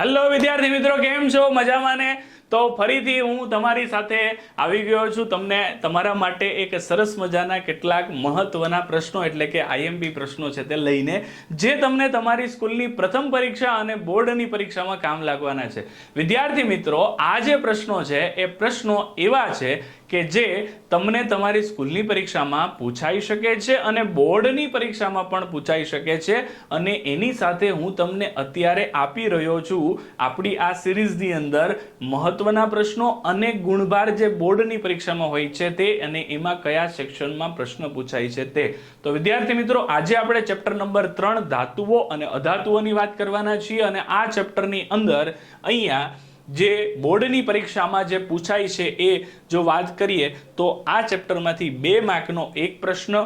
Hello વિદ્યાર્થી મિત્રો, કેમ છો? મજામાં ને? તો ફરીથી હું તમારી સાથે આવી ગયો છું. તમને તમારા માટે એક સરસ મજાના કેટલાક મહત્વના પ્રશ્નો, એટલે કે આઈએમપી પ્રશ્નો છે તે લઈને, જે તમને તમારી સ્કૂલની પ્રથમ પરીક્ષા અને બોર્ડની પરીક્ષામાં કામ લાગવાના છે. વિદ્યાર્થી મિત્રો, આ જે પ્રશ્નો છે, એ પ્રશ્નો એવા છે કે જે તમને તમારી સ્કૂલની પરીક્ષામાં પૂછાઈ શકે છે અને બોર્ડની પરીક્ષામાં પણ પૂછાઈ શકે છે. અને એની સાથે હું તમને અત્યારે આપી રહ્યો છું આપણી આ સિરીઝની અંદર મહત્વના પ્રશ્નો અને ગુણભાર જે બોર્ડની પરીક્ષામાં હોય છે તે અને એમાં કયા સેક્શનમાં પ્રશ્ન પૂછાય છે તે. તો વિદ્યાર્થી મિત્રો, આજે આપણે ચેપ્ટર નંબર ત્રણ ધાતુઓ અને અધાતુઓની વાત કરવાના છીએ અને આ ચેપ્ટરની અંદર અહીંયા જે બોર્ડની પરીક્ષામાં જે પૂછાય છે એ જો વાત કરીએ તો આ ચેપ્ટરમાંથી બે માર્કનો એક પ્રશ્ન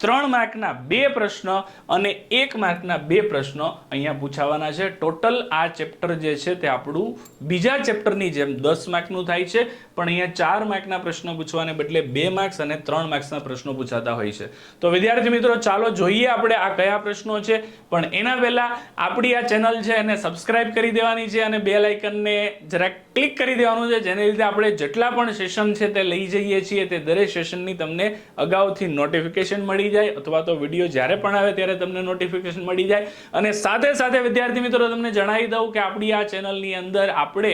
ત્રણ માર્કના બે પ્રશ્ન અને એક માર્કના બે પ્રશ્નો અહીંયા પૂછાવાના છે. ટોટલ આ ચેપ્ટર જે છે તે આપણું બીજા ચેપ્ટરની જેમ દસ માર્કનું થાય છે. પણ અહીંયા ચાર માર્કના પ્રશ્નો પૂછવાને બદલે બે માર્ક્સ અને ત્રણ માર્ક્સના પ્રશ્નો પૂછાતા હોય છે. તો વિદ્યાર્થી મિત્રો, ચાલો જોઈએ આપણે આ કયા પ્રશ્નો છે. પણ એના પહેલાં આપણી આ ચેનલ છે એને સબસ્ક્રાઇબ કરી દેવાની છે અને બે લાઇકનને જરાક ક્લિક કરી દેવાનું છે. જેને લીધે આપણે જેટલા પણ સેશન છે તે લઈ જઈએ છીએ તે દરેક સેશનની તમને અગાઉથી નોટિફિકેશન મળી જાય અથવા તો વીડિયો જ્યારે પણ આવે ત્યારે તમને નોટિફિકેશન મળી જાય. અને સાથે સાથે વિદ્યાર્થી મિત્રો, તમને જણાવી દઉં કે આપણી આ ચેનલની અંદર આપણે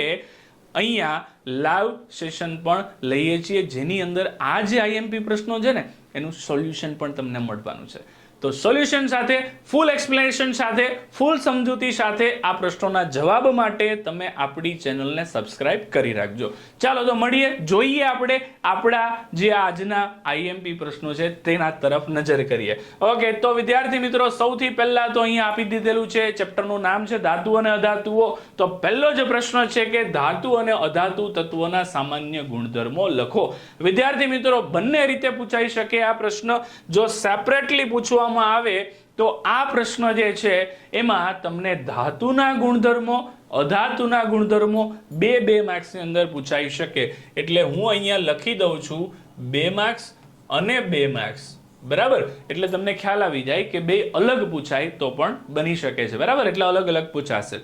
અહીંયા લાઈવ સેશન પણ લઈએ છીએ, જેની અંદર આ જે આઈએમપી પ્રશ્નો છે ને, એનું સોલ્યુશન પણ તમને મળવાનું છે. તો સોલ્યુશન સાથે, ફૂલ એક્સપ્લેનેશન સાથે, ફૂલ સમજૂતી સાથે આ પ્રશ્નોના જવાબ માટે તમે આપણી ચેનલને સબસ્ક્રાઇબ કરી રાખજો. ચાલો તો મળીએ, જોઈએ આપણે આપણા જે આજના આઈએમપી પ્રશ્નો છે તેના તરફ નજર કરીએ. ઓકે, તો વિદ્યાર્થી મિત્રો, સૌથી પહેલા તો અહીંયા આપી દીધેલું છે, ચેપ્ટરનું નામ છે ધાતુ અને અધાતુઓ. તો પહેલો જ પ્રશ્ન છે કે ધાતુ અને અધાતુ તત્વોના સામાન્ય ગુણધર્મો લખો. વિદ્યાર્થી મિત્રો, બંને રીતે પૂછાઈ શકે આ પ્રશ્ન. જો સેપરેટલી પૂછવામાં આવે, તો આ પ્રશ્ન જે છે, એમાં તમને ધાતુના ગુણધર્મો, અધાતુના ગુણધર્મો બે બે માર્ક્સની અંદર પૂછાઈ શકે. એટલે હું અહીંયા લખી દઉં છું, બે માર્ક્સ અને બે માર્ક્સ. બરાબર? એટલે તમને ખ્યાલ આવી જાય કે બે અલગ પૂછાય તો પણ બની શકે છે. બરાબર? એટલે અલગ અલગ પૂછાશે.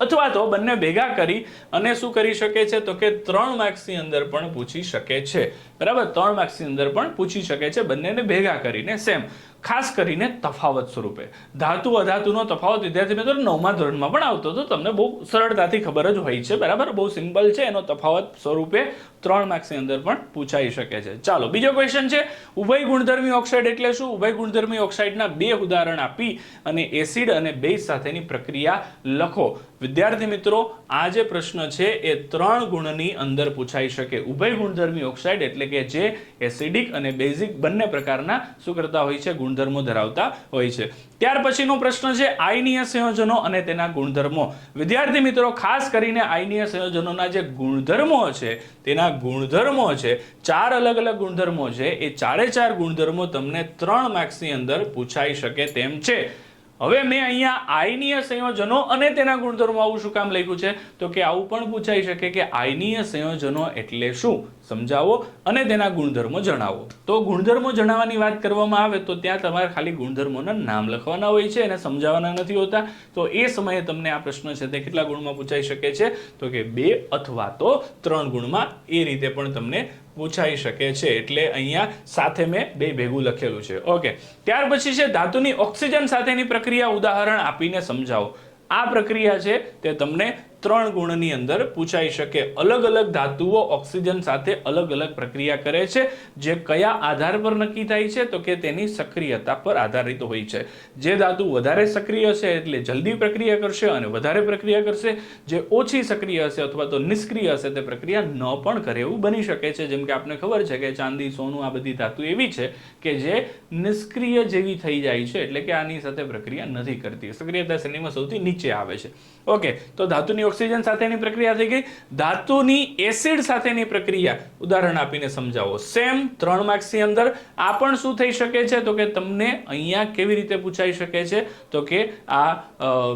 અથવા તો બંને ભેગા કરી અને શું કરી શકે છે? તો કે ત્રણ માર્ક્સની અંદર પણ પૂછી શકે છે. બરાબર? ત્રણ માર્ક્સની અંદર પણ પૂછી શકે છે. બંનેને ભેગા કરીને સેમ. ખાસ કરીને તફાવત સ્વરૂપે. ધાતુ, અધાતુનો તફાવત વિદ્યાર્થી મિત્રો નવમા ધોરણમાં પણ આવતો હતો. તમને બહુ સરળતાથી ખબર જ હોય છે. બરાબર? બહુ સિમ્પલ છે. એનો તફાવત સ્વરૂપે ત્રણ માર્ક્સની અંદર પણ પૂછાઈ શકે છે. ચાલો, બીજો ક્વેશ્ચન છે. ઉભય ગુણધર્મી ઓક્સાઇડ એટલે શું? ઉભય ગુણધર્મી ઓક્સાઇડના બે ઉદાહરણ આપી અને એસિડ અને બેઝ સાથેની પ્રક્રિયા લખો. વિદ્યાર્થી મિત્રો આ જે પ્રશ્ન છે, એ ત્રણ ગુણની અંદર પૂછાઈ શકે. ઉભય ગુણધર્મી ઓક્સાઇડ એટલે કે જે એસિડિક અને બેઝિક બંને પ્રકારના શું કરતા હોય છે, ગુણધર્મો ધરાવતા હોય છે. ત્યાર પછીનો પ્રશ્ન છે, આયનીય સંયોજનો અને તેના ગુણધર્મો. વિદ્યાર્થી મિત્રો, ખાસ કરીને આયનીય સંયોજનોના જે ગુણધર્મો છે, તેના ગુણધર્મો છે, ચાર અલગ અલગ ગુણધર્મો છે, એ ચારે ચાર ગુણધર્મો તમને ત્રણ માર્ક્સની અંદર પૂછાઈ શકે તેમ છે. હવે મેં અહીંયા આયનીય સંયોજનો અને તેના ગુણધર્મો આવું શું કામ લખ્યું છે? તો કે આવું પણ પૂછાઈ શકે કે આયનીય સંયોજનો એટલે શું? સમજાવો અને તેના ગુણધર્મો જણાવો. તો ગુણધર્મો જણાવવાની વાત કરવામાં આવે તો ત્યાં તમારે ખાલી ગુણધર્મોના નામ લખવાના હોય છે અને સમજાવવાના નથી હોતા. તો એ સમયે તમને આ પ્રશ્ન છે તે કેટલા ગુણમાં પૂછાઈ શકે છે? તો કે બે અથવા તો ત્રણ ગુણમાં એ રીતે પણ તમને પૂછાઈ શકે છે એટલે અહીંયા સાથે મેં બે ભેગું લખેલું છે. ઓકે ત્યાર પછી છે ધાતુની ઓક્સિજન સાથેની પ્રક્રિયા ઉદાહરણ આપીને સમજાવો. આ પ્રક્રિયા છે તે તમને ત્રણ ગુણની અંદર પૂછાઈ શકે. અલગ અલગ ધાતુઓ ઓક્સિજન સાથે અલગ અલગ પ્રક્રિયા કરે છે. જે કયા આધાર પર નક્કી થાય છે તો કે તેની સક્રિયતા પર આધારિત હોય છે. જે ધાતુ વધારે સક્રિય હશે એટલે જલ્દી પ્રક્રિયા કરશે અને વધારે પ્રક્રિયા કરશે. જે ઓછી સક્રિય હશે અથવા તો નિષ્ક્રિય હશે તે પ્રક્રિયા ન પણ કરે એવું બની શકે છે. જેમ કે આપને ખબર છે કે ચાંદી, સોનું આ બધી ધાતુ એવી છે કે જે નિષ્ક્રિય જેવી થઈ જાય છે. એટલે કે આની સાથે પ્રક્રિયા નથી કરતી. સક્રિયતા શ્રેણીમાં સૌથી નીચે આવે છે. ઓકે, તો ધાતુની ઓક્સિજન સાથેની પ્રક્રિયા થઈ ગઈ. ધાતુની એસિડ સાથેની પ્રક્રિયા. ઉદાહરણ આપીને સમજાવો. સેમ ત્રણ માર્ક્સની અંદર આ પણ શું થઈ શકે છે? તો કે તમને અહીંયા કેવી રીતે પૂછાઈ શકે છે? તો કે આ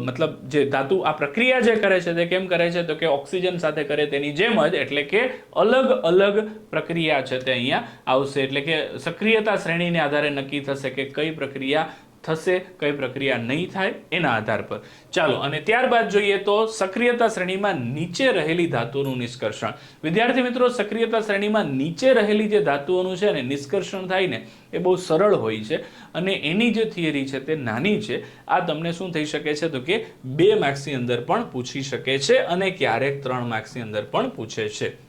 મતલબ જે ધાતુ આ પ્રક્રિયા જે કરે છે તે કેમ કરે છે? તો કે ઓક્સિજન સાથે કરે તેની જેમ જ એટલે કે અલગ અલગ પ્રક્રિયા છે તે અહીંયા આવશે. એટલે કે સક્રિયતા શ્રેણીને આધારે નક્કી થશે કે કઈ પ્રક્રિયા થશે, કઈ પ્રક્રિયા નહીં થાય, એના આધાર પર. ચાલો, અને ત્યારબાદ જોઈએ તો સક્રિયતા શ્રેણીમાં નીચે રહેલી ધાતુઓનું નિષ્કર્ષણ. વિદ્યાર્થી મિત્રો, સક્રિયતા શ્રેણીમાં નીચે રહેલી જે ધાતુઓનું છે ને, નિષ્કર્ષણ થાય ને, એ બહુ સરળ હોય છે. અને એની જે થિયરી છે તે નાની છે. આ તમને શું થઈ શકે છે તો કે બે માર્ક્સની અંદર પણ પૂછી શકે છે અને ક્યારેક ત્રણ માર્ક્સની અંદર પણ પૂછે છે.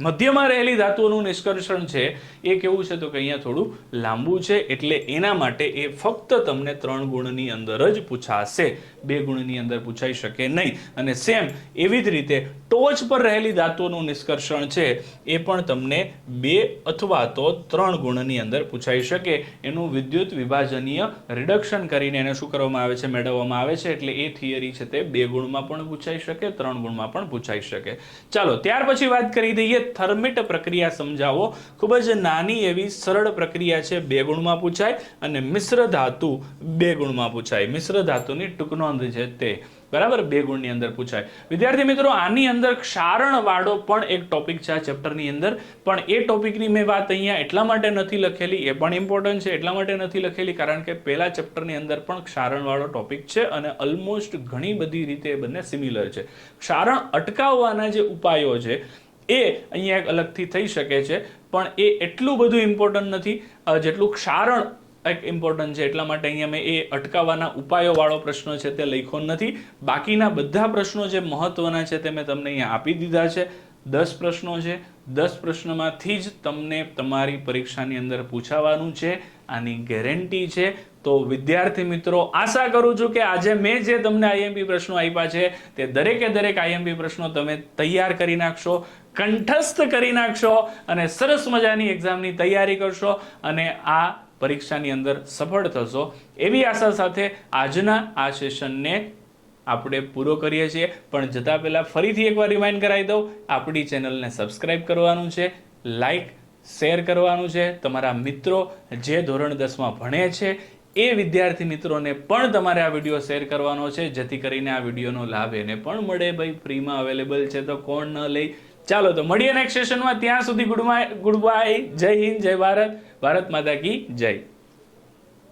મધ્યમાં રહેલી ધાતુઓનું નિષ્કર્ષણ છે, એ કેવું છે તો કે અહીંયા થોડું લાંબુ છે, એટલે એના માટે એ ફક્ત તમને ત્રણ ગુણની અંદર જ પૂછાશે. બે ગુણની અંદર પૂછાઈ શકે નહીં. અને સેમ એવી જ રીતે ટોચ પર રહેલી ધાતુઓનું નિષ્કર્ષણ છે, એ પણ તમને બે અથવા તો ત્રણ ગુણની અંદર પૂછાઈ શકે. એનું વિદ્યુત વિભાજનીય રિડક્શન કરીને એને શું કરવામાં આવે છે? મેળવવામાં આવે છે. એટલે એ થિયરી છે તે બે ગુણમાં પણ પૂછાઈ શકે, ત્રણ ગુણમાં પણ પૂછાઈ શકે. ચાલો, ત્યાર પછી વાત કરી દઈએ થર્મિટ પ્રક્રિયા સમજાવો. ખૂબ જ નાની એવી સરળ પ્રક્રિયા છે, બે ગુણમાં પૂછાય અને મિશ્ર ધાતુ બે ગુણમાં પૂછાય. મિશ્ર ધાતુની ટૂંક નોંધ છે તે. બરાબર? બે ગુણની અંદર પૂછાય. વિદ્યાર્થી મિત્રો, આની અંદર ક્ષારણ વાળો પણ એક ટોપિક છે આ ચેપ્ટરની અંદર. પણ એ ટોપિકની મેં વાત અહીંયા એટલા માટે નથી લખેલી, એ પણ ઇમ્પોર્ટન્ટ છે, એટલા માટે નથી લખેલી, કારણ કે પહેલા ચેપ્ટરની અંદર પણ ક્ષારણ વાળો ટોપિક છે અને ઓલમોસ્ટ ઘણી બધી રીતે એ બંને સિમિલર છે. ક્ષારણ અટકાવવાના જે ઉપાયો છે, એ અહીંયા એક અલગથી થઈ શકે છે, પણ એ એટલું બધું ઇમ્પોર્ટન્ટ નથી. જેટલું ક્ષારણ એક ઇમ્પોર્ટન્ટ છે. એટલા માટે અહીંયા મેં એ અટકાવવાના ઉપાયોવાળો પ્રશ્ન છે તે લખ્યો નથી. બાકીના બધા પ્રશ્નો જે મહત્વના છે તે મેં તમને અહીંયા આપી દીધા છે. દસ પ્રશ્નો છે. દસ પ્રશ્નમાંથી જ તમને તમારી પરીક્ષાની અંદર પૂછાવાનું છે. આની ગેરંટી છે. તો વિદ્યાર્થી મિત્રો, આશા કરું છું કે આજે મેં જે તમને આઈએમપી પ્રશ્નો આપ્યા છે તે દરેકે દરેક આઈએમપી પ્રશ્નો તમે તૈયાર કરી નાખશો, કંઠસ્થ કરી નાખશો અને સરસ મજાની એક્ઝામની તૈયારી કરશો અને આ પરીક્ષાની અંદર સફળ થશો. એવી આશા સાથે આજના આ સેશનને આપણે પૂરો કરીએ છીએ. પણ જતાં પહેલાં ફરીથી એકવાર રિમાઇન્ડ કરાવી દઉં. આપણી ચેનલને સબસ્ક્રાઇબ કરવાનું છે લાઈક શેર કરવાનું છે. તમારા મિત્રો જે ધોરણ દસમાં ભણે છે, એ વિદ્યાર્થી મિત્રોને પણ તમારે આ વીડિયો શેર કરવાનો છે. જેથી કરીને આ વિડીયોનો લાભ એને પણ મળે. ભાઈ, ફ્રીમાં અવેલેબલ છે તો કોણ ન લઈ ચાલો તો મળીએ નેક્સ્ટ સેશનમાં ત્યાં સુધી ગુડ ગુડ બાય. જય હિન્દ, જય ભારત. ભારત માતા કી જય.